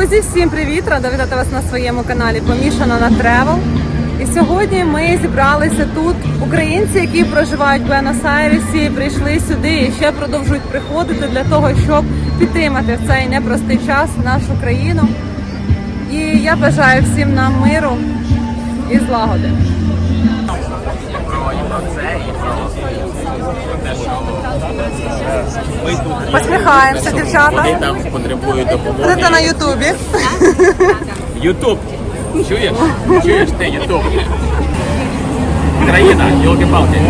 Друзі, всім привіт! Рада вітати вас на своєму каналі Помішана на Тревел. І сьогодні ми зібралися тут. Українці, які проживають в Буенос-Айресі, прийшли сюди і ще продовжують приходити для того, щоб підтримати в цей непростий час нашу країну. І я бажаю всім нам миру і злагоди. Ми тут Посміхаємося, дівчата. вони там потребують допомоги. Це на Ютубі. Ютуб. Чуєш? Чуєш ти Ютуб? Країна, йолки-палки.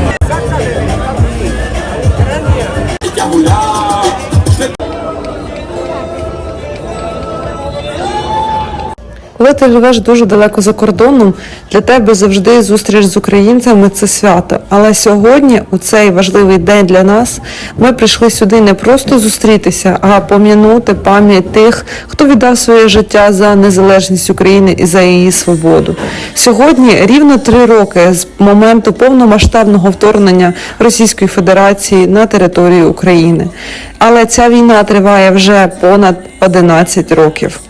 Коли ти живеш дуже далеко за кордоном, для тебе завжди зустріч з українцями це свято. Але сьогодні, у цей важливий день для нас, ми прийшли сюди не просто зустрітися, а пом'янути пам'ять тих, хто віддав своє життя за незалежність України і за її свободу. Сьогодні рівно три роки з моменту повномасштабного вторгнення Російської Федерації на територію України. Але ця війна триває вже понад 11 років.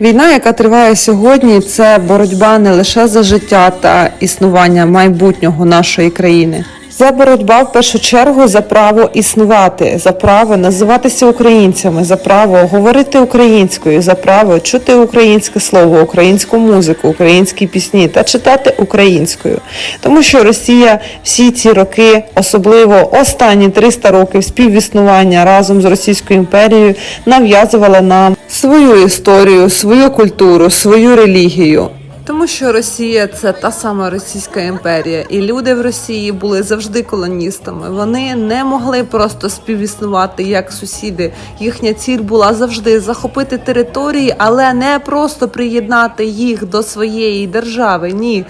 Війна, яка триває сьогодні, це боротьба не лише за життя та існування майбутнього нашої країни. Це боротьба в першу чергу за право існувати, за право називатися українцями, за право говорити українською, за право чути українське слово, українську музику, українські пісні та читати українською. Тому що Росія всі ці роки, особливо останні 300 років співіснування разом з Російською імперією, нав'язувала нам свою історію, свою культуру, свою релігію. Тому що Росія це та сама Російська імперія, і люди в Росії були завжди колоністами. Вони не могли просто співіснувати як сусіди. Їхня ціль була завжди захопити території, але не просто приєднати їх до своєї держави. Ні.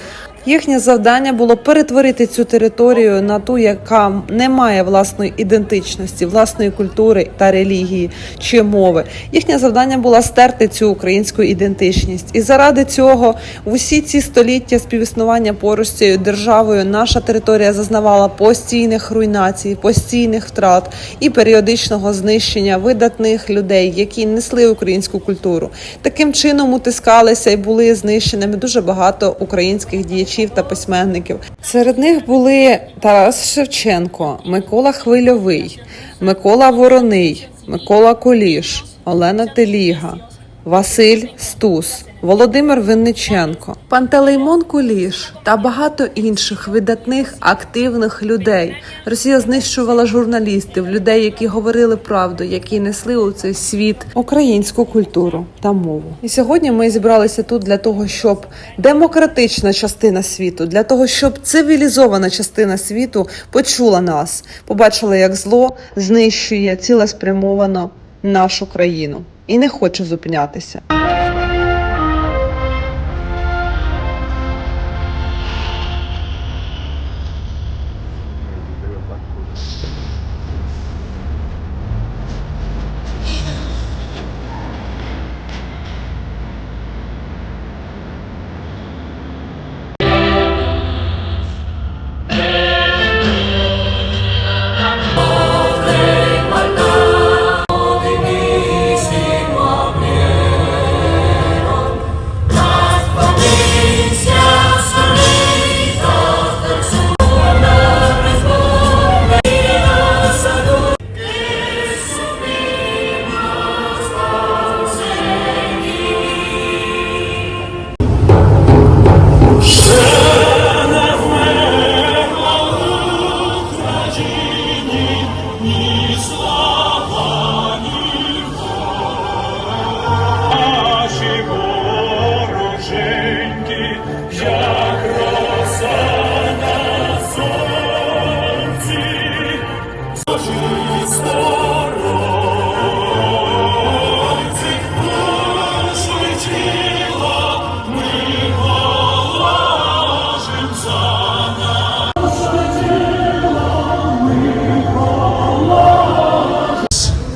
Їхнє завдання було перетворити цю територію на ту, яка не має власної ідентичності, власної культури та релігії чи мови. Їхнє завдання було стерти цю українську ідентичність. І заради цього в усі ці століття співіснування поруч цією державою наша територія зазнавала постійних руйнацій, постійних втрат і періодичного знищення видатних людей, які несли українську культуру. Таким чином утискалися і були знищеними дуже багато українських діячів та письменників. Серед них були Тарас Шевченко, Микола Хвильовий, Микола Вороний, Микола Куліш, Олена Теліга, Василь Стус, Володимир Винниченко, Пантелеймон Куліш та багато інших видатних активних людей. Росія знищувала журналістів, людей, які говорили правду, які несли у цей світ українську культуру та мову. І сьогодні ми зібралися тут для того, щоб демократична частина світу, для того, щоб цивілізована частина світу почула нас, побачила, як зло знищує цілеспрямовано нашу країну і не хоче зупинятися.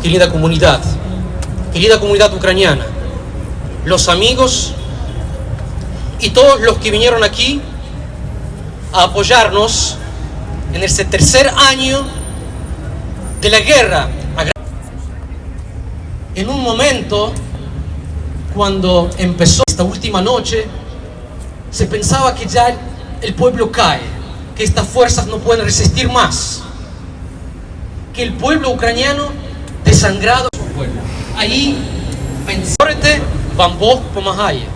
Querida comunidad, querida comunidad ucraniana, los amigos y todos los que vinieron aquí a apoyarnos en este tercer año de la guerra. En un momento cuando empezó esta última noche, se pensaba que ya el pueblo cae, que estas fuerzas no pueden resistir más, que el pueblo ucraniano desangrado su pueblo. Ahí говорите, вам Бог помагає.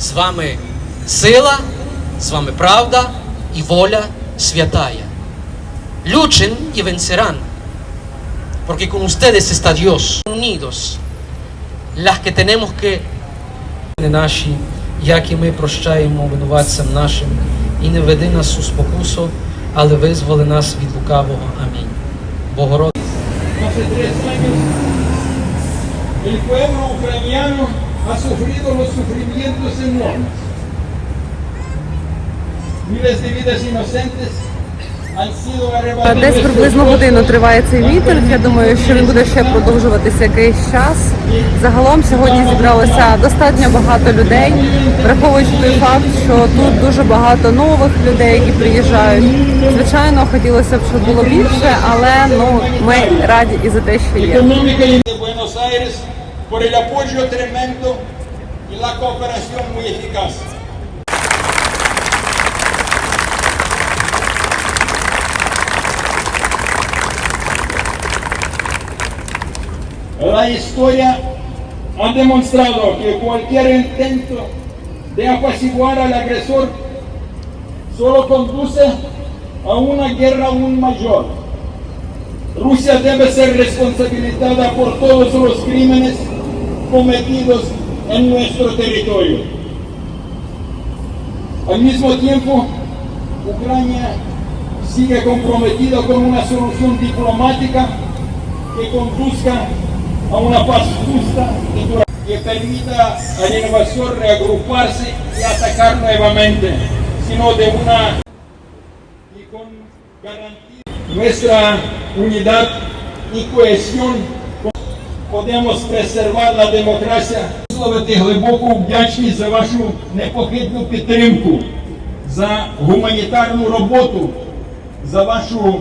З вами сила, з вами правда і воля святая. Luchen y vencerán, porque con ustedes está Dios. Unidos, las que tenemos que наші, як і ми прощаємо винуватцям нашим, і не веди нас у спокусу, але визволи нас від лукавого. Амінь. Богородице. Tres años, el pueblo ucraniano ha sufrido los sufrimientos enormes. Miles de vidas inocentes. Десь приблизно годину триває цей мітинг. Я думаю, що він буде ще продовжуватися якийсь час. Загалом сьогодні зібралося достатньо багато людей, враховуючи той факт, що тут дуже багато нових людей, які приїжджають. Звичайно, хотілося б, щоб було більше, але ну ми раді і за те, що є. Buenos Aires por el apoyo tremendo y la cooperación muy eficaz. La historia ha demostrado que cualquier intento de apaciguar al agresor solo conduce a una guerra aún mayor. Rusia debe ser responsabilizada por todos los crímenes cometidos en nuestro territorio. Al mismo tiempo, Ucrania sigue comprometida con una solución diplomática que conduzca a una paz justa y duradera, que permita a la invasión reagruparse y atacar nuevamente, sino de una y con garantía nuestra unidad y cohesión podemos preservar la демократія. Висловити глибоку вдячність за вашу непохитну підтримку, за гуманітарну роботу, за вашу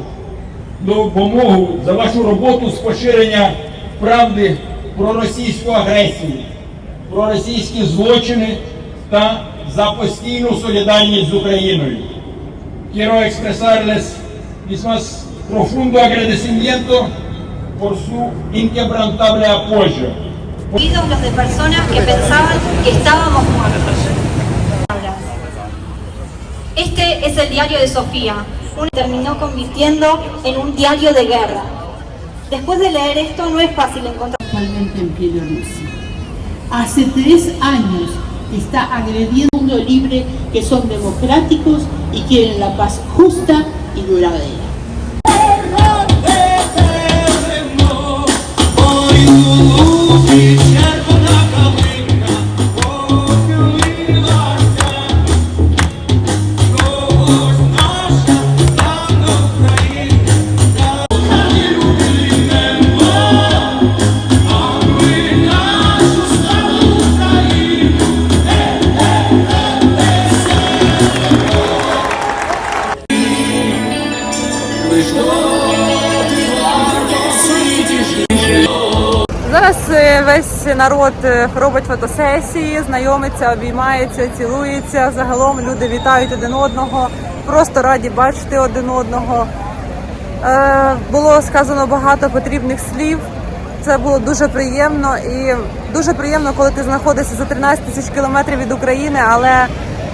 допомогу, за вашу роботу з поширення правди про російську агресію, про російські злочини та за постійну солідарність з Україною. quiero expresarles mis más profundo agradecimiento por su inquebrantable apoyo. Oídos los de personas que pensaban que estábamos muertos. Este es el diario de Sofía, un terminó convirtiendo en un diario de guerra. Después de leer esto no es fácil encontrar... Actualmente en Bielorrusia. Hace tres años está agrediendo un mundo libre que son democráticos y quieren la paz justa y duradera. Весь народ е, робить фотосесії, знайомиться, обіймається, цілується. Загалом люди вітають один одного, просто раді бачити один одного. Е, було сказано багато потрібних слів. Це було дуже приємно і дуже приємно, коли ти знаходишся за 13 тисяч кілометрів від України, але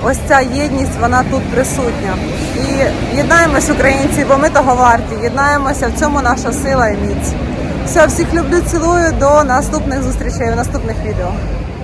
ось ця єдність вона тут присутня. І єднаємось, українці, бо ми того варті. Єднаємося в цьому наша сила і міць. Все, всіх люблю, цілую. До наступних зустрічей, в наступних відео.